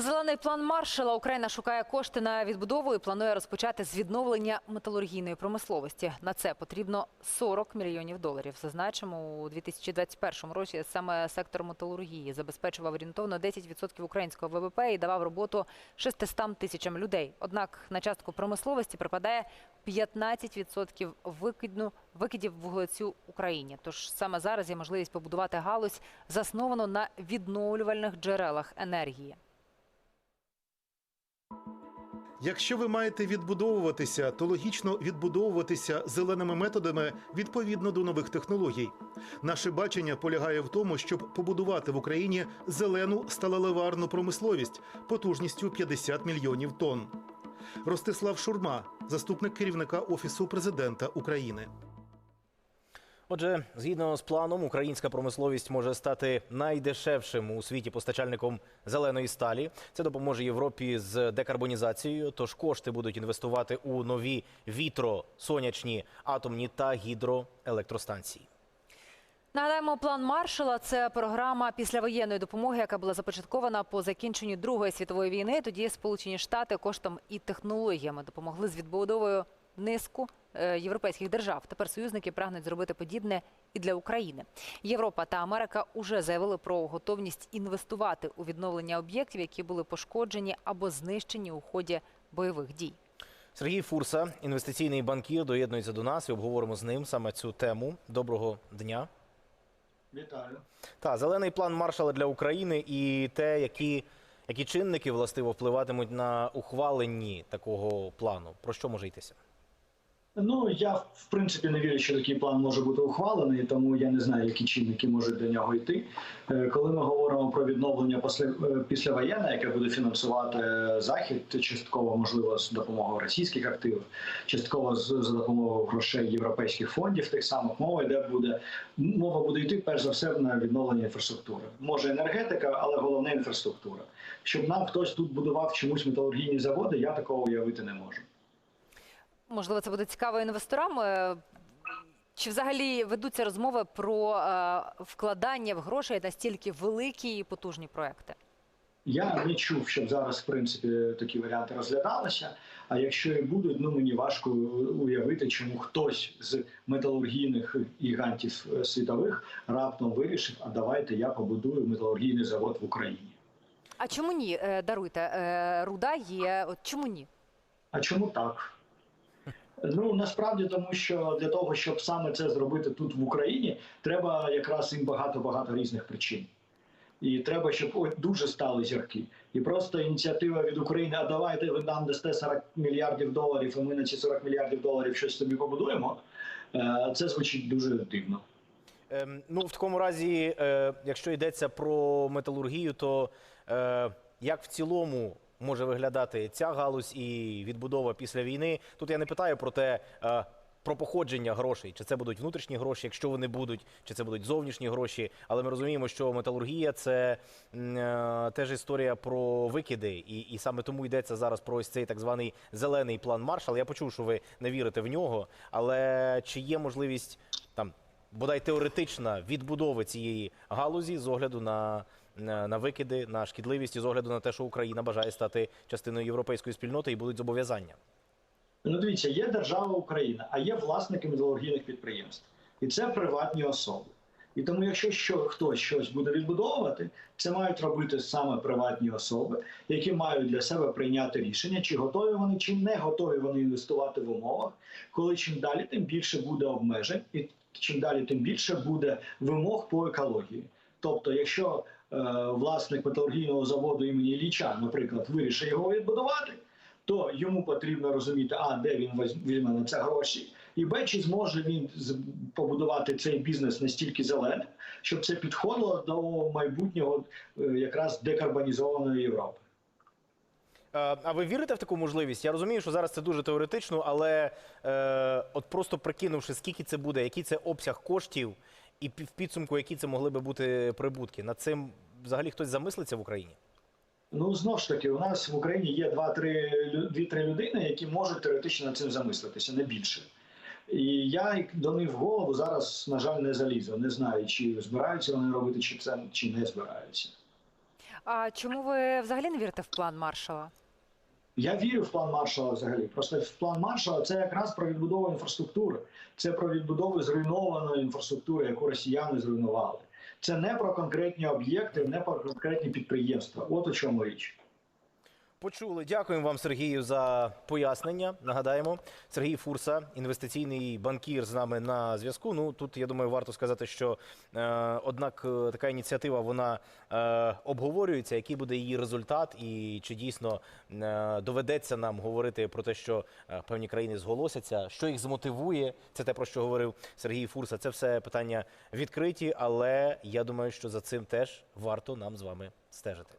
Зелений план Маршала Україна шукає кошти на відбудову і планує розпочати з відновлення металургійної промисловості. На це потрібно 40 мільйонів доларів. Зазначимо, у 2021 році саме сектор металургії забезпечував орієнтовно 10% українського ВВП і давав роботу 600 тисячам людей. Однак на частку промисловості припадає 15% викидну викидів вуглецю Україні. Тож саме зараз є можливість побудувати галузь, засновану на відновлювальних джерелах енергії. Якщо ви маєте відбудовуватися, то логічно відбудовуватися зеленими методами відповідно до нових технологій. Наше бачення полягає в тому, щоб побудувати в Україні зелену сталеливарну промисловість потужністю 50 мільйонів тонн. Ростислав Шурма, заступник керівника офісу президента України. Отже, згідно з планом, українська промисловість може стати найдешевшим у світі постачальником зеленої сталі. Це допоможе Європі з декарбонізацією. Тож кошти будуть інвестувати у нові вітро, сонячні, атомні та гідроелектростанції. Нагадаємо, план Маршала це програма післявоєнної допомоги, яка була започаткована по закінченню Другої світової війни. Тоді Сполучені Штати коштом і технологіями допомогли з відбудовою низку е, європейських держав. Тепер союзники прагнуть зробити подібне і для України. Європа та Америка уже заявили про готовність інвестувати у відновлення об'єктів, які були пошкоджені або знищені у ході бойових дій. Сергій Фурса, інвестиційний банкір, доєднується до нас і обговоримо з ним саме цю тему. Доброго дня. Вітаю. Та зелений план Маршала для України і те, які, які чинники властиво впливатимуть на ухваленні такого плану. Про що може йтися? Ну я в принципі не вірю, що такий план може бути ухвалений, тому я не знаю, які чинники можуть до нього йти. Е, Коли ми говоримо про відновлення після післявоєнне, яке буде фінансувати е, захід, частково можливо з допомогою російських активів, частково за допомогою грошей європейських фондів, тих самих мова йде буде мова буде йти перш за все на відновлення інфраструктури. Може енергетика, але головне інфраструктура. Щоб нам хтось тут будував чомусь металургійні заводи, я такого уявити не можу. Можливо, це буде цікаво інвесторам. Е, Чи взагалі ведуться розмови про е, вкладання в грошей настільки великі і потужні проекти? Я не чув, щоб зараз в принципі такі варіанти розглядалися. А якщо і будуть, ну мені важко уявити, чому хтось з металургійних гігантів е, світових раптом вирішив, а давайте я побудую металургійний завод в Україні. А чому ні? Даруйте, руда є. От чому ні? А чому так? Ну насправді тому, що для того, щоб саме це зробити тут в Україні, треба якраз їм багато багато різних причин. І треба, щоб дуже стали зірки. І просто ініціатива від України, а давайте ви нам дасте 40 мільярдів доларів, і ми на ці 40 мільярдів доларів щось собі побудуємо. Е, Це звучить дуже дивно. Ем, ну, в такому разі, е, якщо йдеться про металургію, то е, як в цілому може виглядати ця галузь і відбудова після війни? Тут я не питаю про те. Е, про походження грошей, чи це будуть внутрішні гроші, якщо вони будуть, чи це будуть зовнішні гроші. Але ми розуміємо, що металургія це е, теж історія про викиди, і, і саме тому йдеться зараз про ось цей так званий зелений план Маршал. Я почув, що ви не вірите в нього. Але чи є можливість там бодай теоретична відбудови цієї галузі з огляду на, на, на викиди, на шкідливість і з огляду на те, що Україна бажає стати частиною європейської спільноти і будуть зобов'язання. Ну, дивіться, є держава Україна, а є власники металургійних підприємств. І це приватні особи. І тому, якщо що, хтось щось буде відбудовувати, це мають робити саме приватні особи, які мають для себе прийняти рішення, чи готові вони, чи не готові вони інвестувати в умовах, коли чим далі, тим більше буде обмежень, і чим далі, тим більше буде вимог по екології. Тобто, якщо е, власник металургійного заводу імені Ілліча, наприклад, вирішить його відбудувати, то йому потрібно розуміти, а де він візь- візьме на це гроші, і б, чи зможе він побудувати цей бізнес настільки зеленим, щоб це підходило до майбутнього е, якраз декарбонізованої Європи. Е, А ви вірите в таку можливість? Я розумію, що зараз це дуже теоретично, але е, от просто прикинувши, скільки це буде, який це обсяг коштів, і в підсумку, які це могли би бути прибутки, над цим взагалі хтось замислиться в Україні? Ну знову ж таки, у нас в Україні є два-три лю- дві-три людини, які можуть теоретично над цим замислитися, не більше. І я до них в голову зараз, на жаль, не залізу. Не знаю, чи збираються вони робити, чи це чи не збираються. А чому ви взагалі не вірите в план маршала? Я вірю в план маршала взагалі. Просто план маршала це якраз про відбудову інфраструктури. Це про відбудову зруйнованої інфраструктури, яку росіяни зруйнували. Це не про конкретні об'єкти, не про конкретні підприємства. От у чому річ. Почули. Дякуємо вам, Сергію, за пояснення. Нагадаємо, Сергій Фурса, інвестиційний банкір, з нами на зв'язку. Ну тут я думаю, варто сказати, що е, однак е, така ініціатива вона е, обговорюється. Який буде її результат, і чи дійсно е, доведеться нам говорити про те, що е, певні країни зголосяться, що їх змотивує? Це те про що говорив Сергій Фурса. Це все питання відкриті, але я думаю, що за цим теж варто нам з вами стежити.